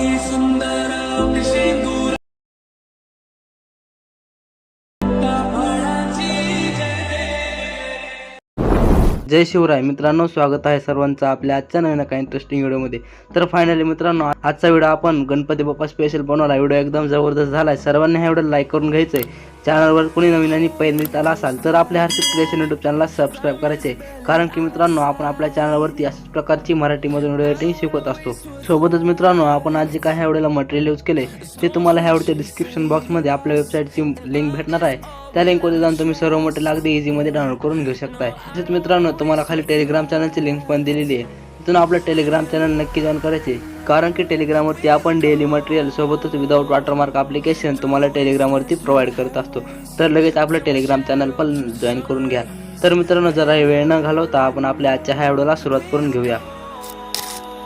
सुंदर जय. शिवराय. मित्रांनो स्वागत आहे सर्वांचं आपल्या आजच्या नवीन एका इंटरेस्टिंग व्हिडिओमध्ये तर फायनली मित्रांनो आजचा व्हिडिओ आपण गणपती बाप्पा स्पेशल बनवला. व्हिडिओ एकदम जबरदस्त झाला आहे सर्वांनी हा व्हिडिओ लाईक करून घ्यायचं आहे चॅनलवर कोणी नवीन आणि पहिल्यांदा आला असाल तर आपल्या हर्षित क्रिएशन यूट्यूब चॅनलला सबस्क्राईब करायचे. कारण की मित्रांनो आपण आपल्या चॅनलवरती अशाच प्रकारची मराठीमधून व्हिडिओ एडिटिंग शिकवत असतो. सोबतच मित्रांनो आपण आज जे काय ह्या व्हिडिओला मटेरियल यूज केले ते तुम्हाला ह्या व्हिडिओच्या डिस्क्रिप्शन बॉक्समध्ये आपल्या वेबसाईटची लिंक भेटणार आहे. त्या लिंकवरती जाऊन तुम्ही सर्व मटेरियल अगदी इझीमध्ये डाउनलोड करून घेऊ शकताय. तसेच मित्रांनो तुम्हाला खाली टेलिग्राम चॅनलची लिंक पण दिलेली आहे. तिथून आपलं टेलिग्राम चॅनल नक्की जॉईन करायचे. कारण की टेलिग्रामवरती आपण डेली मटेरियल सोबतच विदाऊट वॉटरमार्क ॲप्लिकेशन तुम्हाला टेलिग्रामवरती प्रोव्हाइड करत असतो. तर लगेच आपलं टेलिग्राम चॅनल पण जॉईन करून घ्या. तर मित्रांनो जरा वेळ न घालवता आपण आपल्या आजच्या ह्या व्हिडिओला सुरुवात करून घेऊया.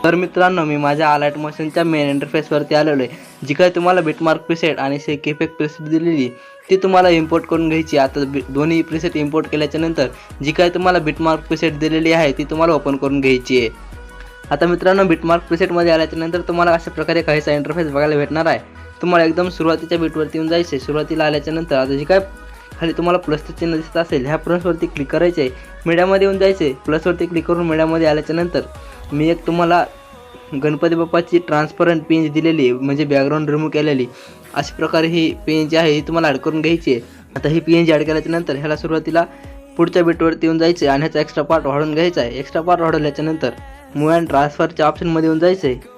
तर मित्रांनो मी माझ्या आलाइट मशीनच्या मेन इंटरफेसवरती आलेलो आहे. जी काय तुम्हाला बिटमार्क प्रिसेट आणि शेक इफेक्ट प्रिसेट दिलेली ती तुम्हाला इम्पोर्ट करून घ्यायची. आता दोन्ही प्रिसेट इम्पोर्ट केल्याच्यानंतर जी काय तुम्हाला बिटमार्क प्रिसेट दिलेली आहे ती तुम्हाला ओपन करून घ्यायची आहे. आता मित्रांनो बिटमार्क प्रिसेटमध्ये आल्याच्यानंतर तुम्हाला अशा प्रकारे काहीसा इंटरफेस बघायला भेटणार आहे. तुम्हाला एकदम सुरुवातीच्या बिटवरती येऊन जायचं आहे सुरुवातीला आल्याच्यानंतर आता जी काय खाली तुम्हाला प्लसचं चिन्ह दिसत असेल ह्या प्लसवरती क्लिक करायचे आहे मीडियामध्ये येऊन जायचे प्लसवरती क्लिक करून मीडियामध्ये आल्याच्यानंतर मी एक तुम्हाला गणपती बाप्पाची ट्रान्सपरंट पेंज दिलेली म्हणजे बॅकग्राऊंड रिमूव्ह केलेली अशा प्रकारे ही पेंज जी आहे ही तुम्हाला ॲड करून घ्यायची आहे. आता ही पेंज ॲड केल्याच्यानंतर ह्याला सुरुवातीला पुढच्या बीटवरती येऊन जायचं आहे आणि ह्याचा एक्स्ट्रा पार्ट वाढून घ्यायचा आहे. एक्स्ट्रा पार्ट वाढवल्याच्या नंतर मूव अँड ट्रान्सफरच्या ऑप्शनमध्ये येऊन जायचं आहे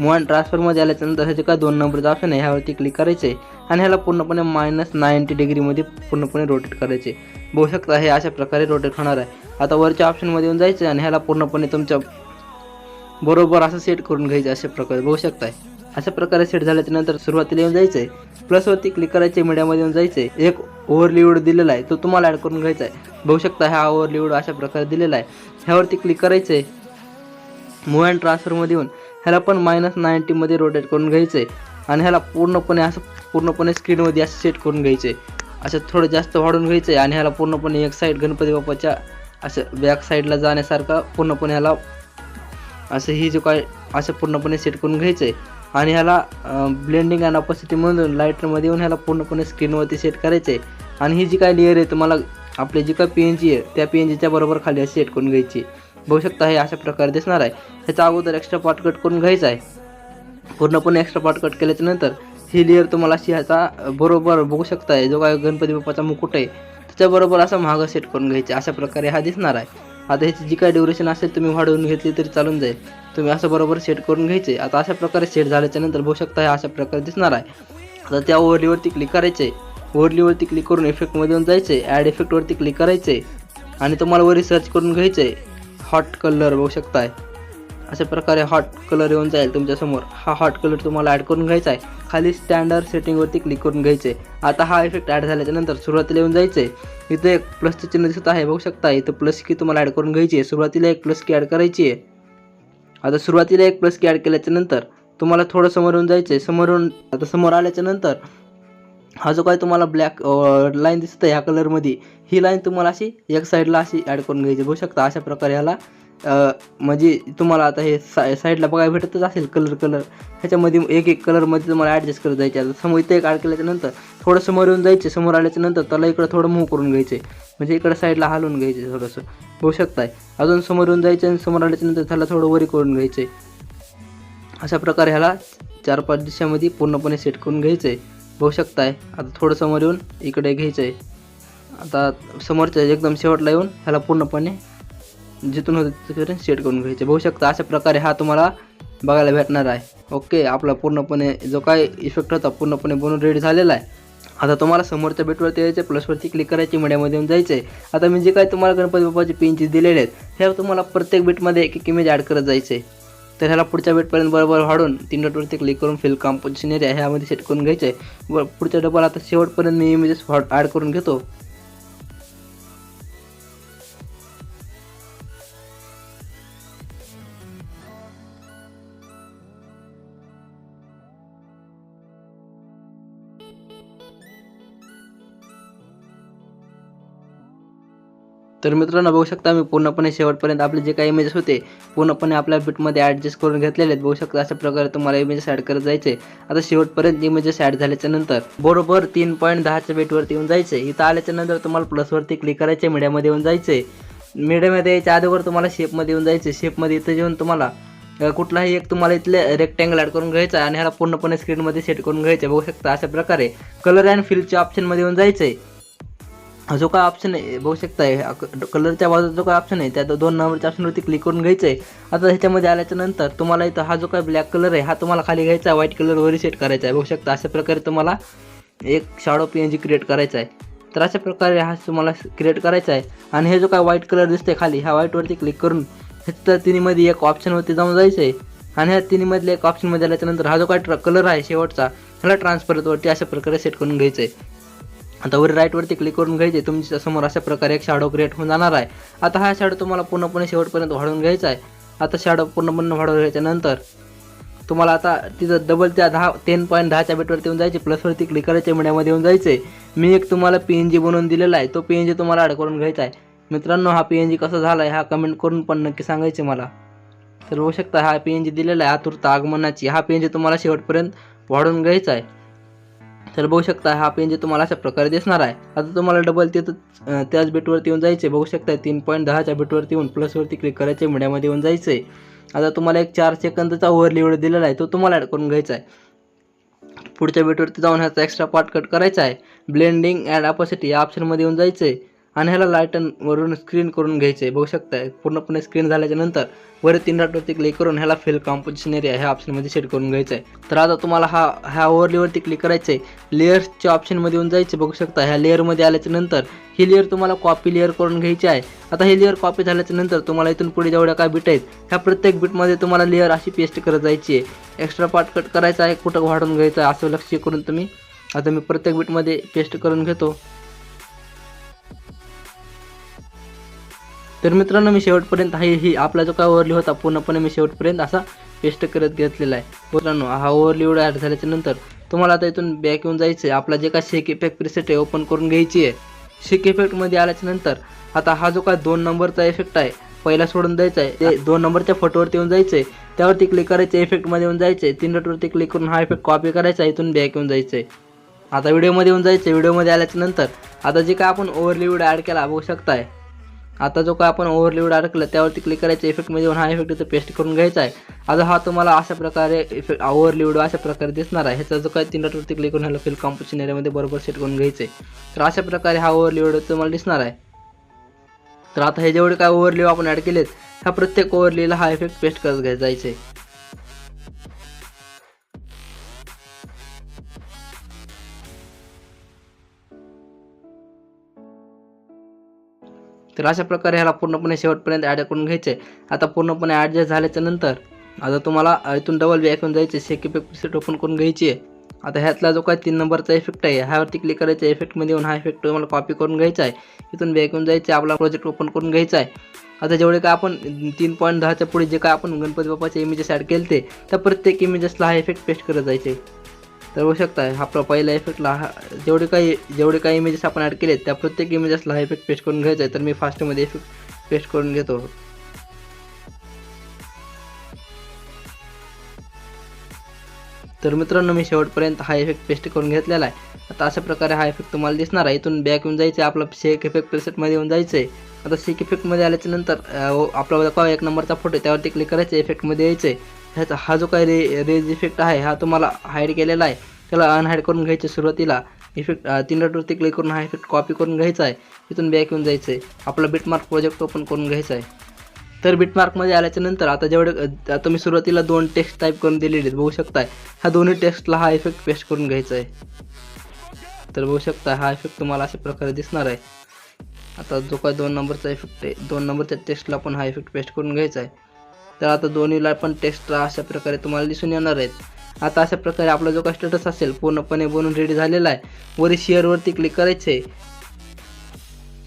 मूव अँड ट्रान्सफरमध्ये आल्याच्यानंतर ह्याचे काय दोन नंबरचा ऑप्शन आहे ह्यावरती क्लिक करायचं आहे आणि ह्याला पूर्णपणे मायनस नाईन्टी डिग्रीमध्ये पूर्णपणे रोटेट करायचे बघू शकता हे अशा प्रकारे रोटेट होणार आहे. आता वरच्या ऑप्शनमध्ये येऊन जायचं आहे आणि ह्याला पूर्णपणे तुमच्या बरोबर असं सेट करून घ्यायचं अशा प्रकारे बघू शकताय. अशा प्रकारे सेट झाल्याच्यानंतर सुरुवातीला येऊन जायचं आहे प्लसवरती क्लिक करायचे मीडियामध्ये येऊन जायचं आहे एक ओव्हरलिवड दिलेला आहे तो तुम्हाला ॲड करून घ्यायचा आहे. बघू शकता हा ओव्हरलिवड अशा प्रकारे दिलेला आहे. ह्यावरती क्लिक करायचं आहे मूव अँड ट्रान्सफरमध्ये येऊन ह्याला पण मायनस नाईन्टीमध्ये रोटेट करून घ्यायचं आहे आणि ह्याला पूर्णपणे असं पूर्णपणे स्क्रीनमध्ये असं सेट करून घ्यायचं आहे असं थोडं जास्त वाढून घ्यायचं आहे आणि ह्याला पूर्णपणे एक साईड गणपती बाप्पाच्या असं बॅक साईडला जाण्यासारखा पूर्णपणे ह्याला असं ही जो काय असं पूर्णपणे सेट करून घ्यायचं आहे आणि ह्याला ब्लेंडिंग अँड म्हणून लाईटरमध्ये येऊन ह्याला पूर्णपणे स्क्रीनवरती सेट करायचं आहे आणि ही जी काय लेअर आहे तुम्हाला आपली जी काय पी एन जी आहे त्या पी एन जीच्या बरोबर खाली अशी सेट करून घ्यायची. बघू शकता हे अशा प्रकारे दिसणार आहे. ह्याचा अगोदर एक्स्ट्रा पार्ट कट करून घ्यायचा आहे. पूर्णपणे एक्स्ट्रा पार्ट कट केल्याच्यानंतर ही लेअर तुम्हाला अशी ह्याचा बरोबर बघू शकताय. जो काय गणपती बाप्पाचा मुकुट आहे त्याच्याबरोबर असा महाग सेट करून घ्यायचा. अशा प्रकारे हा दिसणार आहे. आता ह्याची जी काय ड्युरेशन असेल तुम्ही वाढवून घेतली तरी चालून जाईल. तुम्ही असं बरोबर सेट करून घ्यायचे. आता अशा प्रकारे सेट झाल्याच्यानंतर बघू शकता हे अशा प्रकारे दिसणार आहे. आता त्या ओव्हरलीवरती क्लिक करायचे. ओव्हरलीवरती क्लिक करून इफेक्टमध्ये येऊन जायचे. ॲड इफेक्टवरती क्लिक करायचे. आणि तुम्हाला वरी सर्च करून घ्यायचे. हॉट कलर बघू शकताय. अशा प्रकारे हॉट कलर येऊन जाईल तुमच्यासमोर. हा हॉट कलर तुम्हाला ॲड करून घ्यायचा आहे. खाली स्टँडर्ड सेटिंगवरती क्लिक करून घ्यायचे. आता हा इफेक्ट ॲड झाल्याच्यानंतर सुरुवातीला येऊन जायचं आहे इथं एक प्लसचे चिन्ह दिसत आहे बघू शकता. इथं प्लस की तुम्हाला ॲड करून घ्यायची आहे. सुरुवातीला एक प्लस की ॲड करायची आहे. आता सुरुवातीला एक प्लस की ॲड केल्याच्यानंतर तुम्हाला थोडं समोर येऊन जायचं आहे समोर येऊन आता समोर आल्याच्यानंतर हा जो काय तुम्हाला ब्लॅक लाईन दिसत आहे ह्या कलरमध्ये ही लाईन तुम्हाला अशी एक साईडला अशी ॲड करून घ्यायची. बघू शकता अशा प्रकारे ह्याला म्हणजे तुम्हाला आता हे सा साईडला बघायला भेटतच असेल कलर कलर ह्याच्यामध्ये एक एक कलरमध्ये तुम्हाला ॲडजस्ट करत जायचे. आता समोर इथे एक आड केल्याच्यानंतर थोडं समोर येऊन जायचे. समोर आल्याच्यानंतर त्याला इकडं थोडं मूव करून घ्यायचे. म्हणजे इकडं साईडला हलवून घ्यायचे थोडंसं. होऊ शकताय. अजून समोर येऊन जायचे आणि समोर आल्याच्यानंतर त्याला थोडं वरी करून घ्यायचे. अशा प्रकारे ह्याला चार पाच दिशामध्ये पूर्णपणे सेट करून घ्यायचं. आहे बघू शकताय. आता थोडं समोर येऊन इकडे घ्यायचं आहे आता समोरच्या एकदम शेवटला येऊन ह्याला पूर्णपणे जिथून होतं तिथपर्यंत सेट करून घ्यायचे. बघू शकता अशा प्रकारे हा तुम्हाला बघायला भेटणार आहे. ओके आपला पूर्णपणे जो काय इफेक्ट होता पूर्णपणे बनून रेडी झालेला आहे. आता तुम्हाला समोरच्या बेटवरती यायचे प्लसवरती क्लिक करायची मीडियामध्ये येऊन जायचं आहे आता मी जे काय तुम्हाला गणपती बाप्पाचे पिनचीज दिलेले आहेत हे तुम्हाला प्रत्येक बीटमध्ये एक एक इमेज ॲड करत जायचं आहे तर ह्याला पुढच्या बेटपर्यंत बरोबर वाढून तीन डॉटवरती क्लिक करून फिल कॉम्पोजिशन एरिया ह्यामध्ये सेट करून घ्यायचं आहे व पुढच्या डबल आता शेवटपर्यंत मी इमेजेस ॲड करून घेतो. तर मित्रांनो बघू शकता मी पूर्णपणे शेवटपर्यंत आपले जे काही इमेजेस होते पूर्णपणे आपल्या बिटमध्ये ॲडजस्ट करून घेतलेले आहेत. बघू शकता अशा प्रकारे तुम्हाला इमेजेस ॲड करत जायचे. आता शेवटपर्यंत इमेजेस ॲड झाल्याच्यानंतर बरोबर तीन पॉईंट दहाच्या बेटवरती येऊन जायचे. इथं आल्याच्यानंतर तुम्हाला प्लसवरती क्लिक करायचे मीडियामध्ये येऊन जायचे. मीडियामध्ये यायच्या अगोदर तुम्हाला शेपमध्ये येऊन जायचे. शेपमध्ये इथं येऊन तुम्हाला कुठलाही एक तुम्हाला इथले रेक्टँगल ॲड करून घ्यायचा आहे आणि ह्याला पूर्णपणे स्क्रीनमध्ये सेट करून घ्यायचे बघू शकता अशा प्रकारे कलर अँड फिलच्या ऑप्शनमध्ये येऊन जायचं आहे जो काय ऑप्शन आहे बघू शकता कलरच्या बाजूचा जो काय ऑप्शन आहे त्या दोन नंबरच्या ऑप्शनवरती क्लिक करून घ्यायचं आहे आता ह्याच्यामध्ये आल्याच्यानंतर तुम्हाला इथं हा जो काय ब्लॅक कलर आहे हा तुम्हाला खाली घ्यायचा आहे. व्हाईट कलरवर सेट करायचा आहे. बघू शकता अशा प्रकारे तुम्हाला एक shadow P N G create करायचा आहे. तर अशा प्रकारे हा तुम्हाला क्रिएट करायचा आहे. आणि हे जो काय व्हाईट कलर दिसतंय खाली ह्या व्हाईटवरती क्लिक करून तर तिन्हीमध्ये एक ऑप्शनवरती जाऊन जायचं आहे आणि ह्या तिन्हीमधल्या एक ऑप्शनमध्ये आल्याच्यानंतर हा जो काय कलर आहे शेवटचा ह्याला ट्रान्सफरवरती अशा प्रकारे सेट करून घ्यायचं आहे आता वर राईटवरती क्लिक करून घ्यायचे तुमच्यासमोर अशा प्रकारे एक शॅडो क्रिएट होऊन जाणार आहे. आता हा शॅडो तुम्हाला पूर्णपणे शेवटपर्यंत वाढवून घ्यायचा आहे. आता शॅडो पूर्णपणे वाढवून घ्यायच्या नंतर तुम्हाला आता तिथं डबल त्या दहा टेन पॉईंट दहाच्या बेटवरती येऊन जायचे. प्लसवरती क्लिक करायचे मीडियामध्ये येऊन जायचे मी एक तुम्हाला पी एन जी बनवून दिलेला आहे. तो पी एन जी तुम्हाला ॲड करून घ्यायचा आहे. मित्रांनो हा पी एन जी कसा झाला आहे हा कमेंट करून पण नक्की सांगायचे मला. तर होऊ शकता हा पी एन जी दिलेला आहे आतुरता आगमनाची. हा पी एन जी तुम्हाला शेवटपर्यंत वाढवून घ्यायचा आहे. तर बघू शकता हा पी एन जी तुम्हाला अशा प्रकारे दिसणार आहे. आता तुम्हाला डबल तिथं त्याच बेटवरती येऊन जायचे बघू शकता तीन पॉईंट दहाच्या बेटवरती येऊन प्लसवरती क्लिक करायचे मीडियामध्ये येऊन जायचं आहे आता तुम्हाला एक चार सेकंदचा ओव्हर लिवड दिलेला आहे तो तुम्हाला ॲड करून घ्यायचा आहे. पुढच्या बेटवरती जाऊन ह्याचा एक्स्ट्रा पार्ट कट करायचा आहे. ब्लेंडिंग ॲड अपॉसिटी या ऑप्शनमध्ये येऊन जायचं आहे आणि ह्याला लायटन वरून स्क्रीन करून घ्यायचं आहे बघू शकताय पूर्णपणे स्क्रीन झाल्याच्यानंतर वर तीन डॉटवरती क्लिक करून ह्याला फिल कॉम्पोजिशन एरिया ह्या ऑप्शनमध्ये सेट करून घ्यायचं आहे तर आता तुम्हाला हा ह्या ओव्हरलेवरती क्लिक करायचं आहे लेअर्सच्या ऑप्शनमध्ये येऊन जायचं बघू शकता ह्या लेअरमध्ये आल्याच्यानंतर ही लेअर तुम्हाला कॉपी लेअर करून घ्यायची आहे. आता ही लेअर कॉपी झाल्याच्यानंतर तुम्हाला इथून पुढे जेवढ्या काय बीट आहेत ह्या प्रत्येक बीटमध्ये तुम्हाला लेअर अशी पेस्ट करत जायची आहे. एक्स्ट्रा पार्ट कट करायचा आहे कुठं वाढवून घ्यायचं आहे असं लक्ष करून तुम्ही आता मी प्रत्येक बीटमध्ये पेस्ट करून घेतो. तर मित्रांनो मी शेवटपर्यंत हा ही आपला जो काय ओव्हरली होता पूर्णपणे मी शेवटपर्यंत असा पेस्ट करत घेतलेला आहे. मित्रांनो हा ओव्हरली एवढा ॲड झाल्याच्यानंतर तुम्हाला आता इथून बॅक येऊन जायचं आहे आपला जे काय शेक इफेक्ट प्रिसेट आहे ओपन करून घ्यायची आहे. शेक इफेक्टमध्ये आल्याच्यानंतर आता हा जो काय दोन नंबरचा इफेक्ट आहे पहिला सोडून द्यायचा आहे. ते दोन नंबरच्या फोटोवरती येऊन जायचं आहे त्यावरती क्लिक करायचं इफेक्टमध्ये येऊन जायचं आहे तीन डॉटवरती क्लिक करून हा इफेक्ट कॉपी करायचा आहे इथून बॅक येऊन जायचं आहे आता व्हिडिओमध्ये येऊन जायचं आहे व्हिडिओमध्ये आल्याच्यानंतर आता जे काय आपण ओव्हरली व्हिडिओ ॲड केला बघू शकताय. आता जो काय आपण ओव्हरलिवड अडकलं त्यावरती क्लिक करायचं इफेक्टमध्ये येऊन हा इफेक्ट इथं पेस्ट करून घ्यायचा आहे. आता हा तुम्हाला अशा प्रकारे इफेक्ट ओव्हरलिवड अशा प्रकारे दिसणार आहे. ह्याचा जो काय तीन डॉटवरती क्लिक करून ह्याला फिल कॉम्पोजिशन एरियामध्ये बरोबर सेट करून घ्यायचं आहे. तर अशा प्रकारे हा ओव्हरलिवड तुम्हाला दिसणार आहे. तर आता हे जेवढे काय ओव्हरलिव आपण ॲड केलेत ह्या प्रत्येक ओव्हरलीला हा इफेक्ट पेस्ट करत घ्यायचा जायचं आहे. तर अशा प्रकारे ह्याला पूर्णपणे शेवटपर्यंत ॲड करून घ्यायचे. आता पूर्णपणे ॲडजस्ट झाल्याच्यानंतर आता तुम्हाला इथून डबल बॅक येऊन जायचे शेक इफेक्ट प्रिसेट ओपन करून घ्यायची आहे. आता ह्यातला जो काय तीन नंबरचा इफेक्ट आहे ह्यावरती क्लिक करायचा इफेक्टमध्ये येऊन हा इफेक्ट तुम्हाला कॉपी करून घ्यायचा आहे. इथून बॅक येऊन जायचं आपला प्रोजेक्ट ओपन करून घ्यायचा आहे. आता जेवढे काय आपण तीन पॉईंट दहाच्या पुढे जे काय आपण गणपती बाप्पाचे इमेजेस ॲड केले ते त्या प्रत्येक इमेजेसला हा इफेक्ट पेस्ट करत जायचे. तर बघू शकता. हा आपला पहिला इफेक्टला हा जेवढे काही जेवढे काही इमेजेस आपण ॲड केले त्या प्रत्येक इमेजेसला हा इफेक्ट पेस्ट करून घ्यायचा आहे. तर मी फास्टमध्ये इफेक्ट पेस्ट करून घेतो. तर मित्रांनो मी शेवटपर्यंत हा इफेक्ट पेस्ट करून घेतलेला आहे. आता अशा प्रकारे हा इफेक्ट तुम्हाला दिसणार आहे. इथून बॅक येऊन जायचं आहे आपला शेक इफेक्ट प्रेसेटमध्ये येऊन जायचं आहे आता शेक इफेक्टमध्ये आल्याच्यानंतर आपला एक नंबरचा फोटो आहे. त्यावरती क्लिक करायचं. इफेक्टमध्ये यायचं आहे ह्याचा हा जो काही रे रेज इफेक्ट आहे हा तुम्हाला हाईड केलेला आहे त्याला अनहाईड करून घ्यायचं सुरुवातीला इफेक्ट तीन डॉटवरती क्लिक करून हा इफेक्ट कॉपी करून घ्यायचा आहे तिथून बॅक येऊन जायचं आहे आपला बिटमार्क प्रोजेक्ट ओपन करून घ्यायचा आहे. तर बिटमार्कमध्ये आल्याच्यानंतर आता जेवढे आता तुम्ही सुरुवातीला दोन टेक्स्ट टाईप करून दिलेले आहेत बघू शकताय. ह्या दोन्ही टेक्स्टला हा इफेक्ट पेस्ट करून घ्यायचा आहे. तर बघू शकता हा इफेक्ट तुम्हाला अशा प्रकारे दिसणार आहे. आता जो काय दोन नंबरचा इफेक्ट आहे दोन नंबरच्या टेक्स्टला पण हा इफेक्ट पेस्ट करून घ्यायचा आहे. तर आता दोन्हीला पण टेक्स्ट्रा अशा प्रकारे तुम्हाला दिसून येणार आहेत. आता अशा प्रकारे आपला जो काय स्टेटस असेल पूर्णपणे बनून रेडी झालेला आहे. वरी शेअरवरती क्लिक करायचं. आहे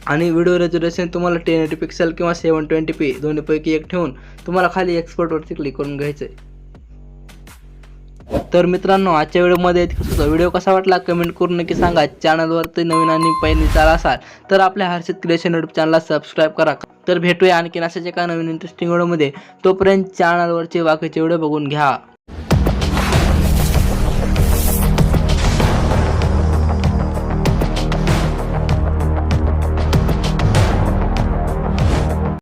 आणि व्हिडिओ रेझोल्युशन तुम्हाला टेन एटी पिक्सल किंवा सेवन ट्वेंटी पी दोन्हीपैकी एक ठेवून तुम्हाला खाली एक्सपर्टवरती क्लिक करून घ्यायचं आहे तर मित्रांनो आजच्या व्हिडिओमध्ये इतकंच व्हिडिओ कसा वाटला कमेंट करून नक्की सांगा. चॅनलवरती नवीन आणि पहिली चाल असाल तर आपल्या हर्षित क्रिएशन युट्यूब चॅनलला सबस्क्राईब करा. तर भेटूया आणखीन अशाच एका नवीन इंटरेस्टिंग व्हिडिओमध्ये. तोपर्यंत चॅनलवरचे बाकीचे व्हिडिओ बघून घ्या.